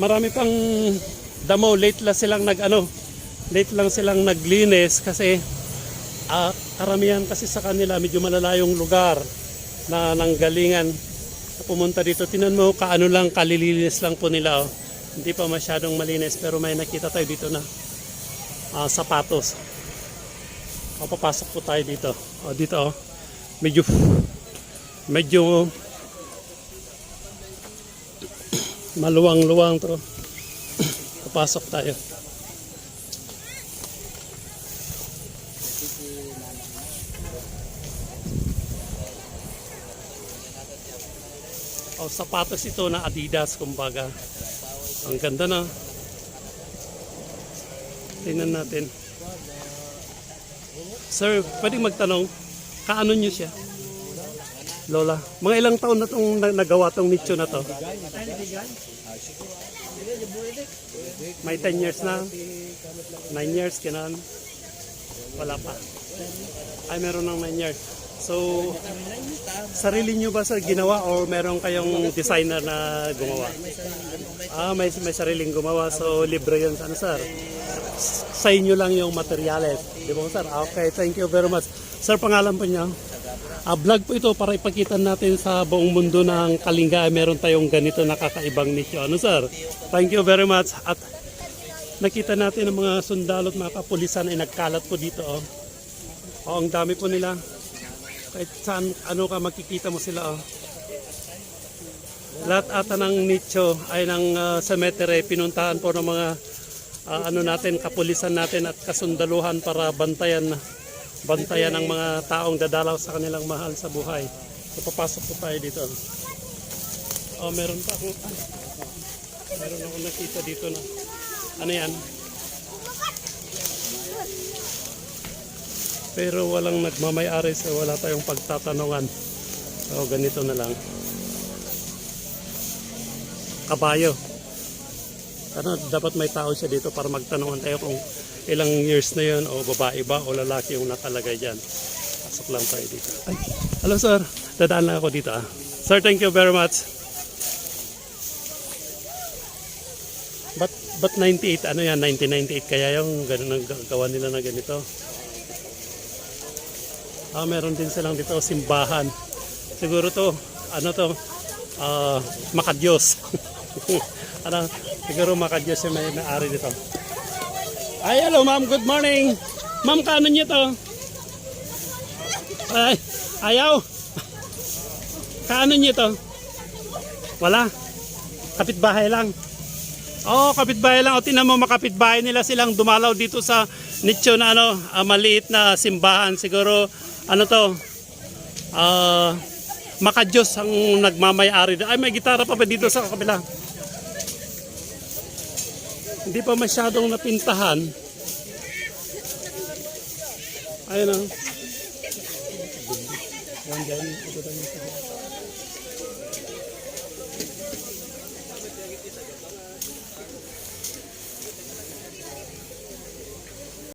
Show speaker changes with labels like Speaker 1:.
Speaker 1: marami pang damo. Late lang silang nag ano, late lang silang naglinis kasi ah, karamihan kasi sa kanila medyo malalayong lugar na nanggalingan na pumunta dito. Tinan mo kaano lang kalilinis lang po nila oh. Hindi pa masyadong malinis pero may nakita tayo dito na ah, sapatos. O papasok po tayo dito. O dito oh. Medyo medyo maluwang-luwang to. Papasok tayo. O sapatos ito na Adidas kumbaga. Ang ganda na. Tingnan natin. Sir, pwedeng magtanong, kaano nyo siya? Lola, mga ilang taon na itong nagawa tong nicho na to? May 10 years na? 9 years, ganun? Wala pa. Ay, meron ng 9 years. So, sarili nyo ba sa ginawa or meron kayong designer na gumawa? Ah, may, may sariling gumawa. So, libre yun sa ano, sir? Sa inyo lang yung materyales. Di ba, sir? Ah, Okay, thank you very much. Sir, pangalan po niyo? Ah, vlog po ito para ipakita natin sa buong mundo ng Kalinga meron tayong ganito na kakaibang nicho. Ano sir? Thank you very much. At nakita natin ang mga sundalo at mga kapulisan ay nagkalat po dito. Oh. Oh, ang dami po nila. Kahit saan, ano ka makikita mo sila. Oh. Lahat ata ng nicho ay ng uh, cemetery pinuntahan po ng mga ah, ano natin, kapulisan natin at kasundaluhan para bantayan bantayan ng mga taong dadalaw sa kanilang mahal sa buhay. So, papasok po tayo dito. Oh, meron pa ako. ah, meron ako nakita dito na. Ano yan? Pero walang nagmamayari so wala tayong pagtatanungan. So ganito na lang. Kabayo. Ano, dapat may tao siya dito para magtanungan tayo kung ilang years na yun o babae ba o lalaki yung nakalagay dyan. Pasok lang tayo dito. Ay, hello sir. Dadaan lang ako dito ah. Sir, thank you very much. But, but 98, ano yan, 1998 kaya yung ganun ang gawa nila na ganito. Ah, meron din silang dito simbahan. Siguro to, ano to, ah, makadyos. ano, siguro makadyos yung may may-ari dito. Ay, hello ma'am, good morning. Ma'am, kaano niyo to? Ay, ayaw. Kaano niyo to? Wala. Kapitbahay lang. Oo, oh, kapitbahay lang. O, tinan mo, makapitbahay nila silang dumalaw dito sa nicho na ano, ah, maliit na simbahan. Siguro, ano to, ah, makadyos ang nagmamayari. Ay, may gitara pa ba dito sa kabila? Hindi pa masyadong napintahan. Ayun o. Dyan.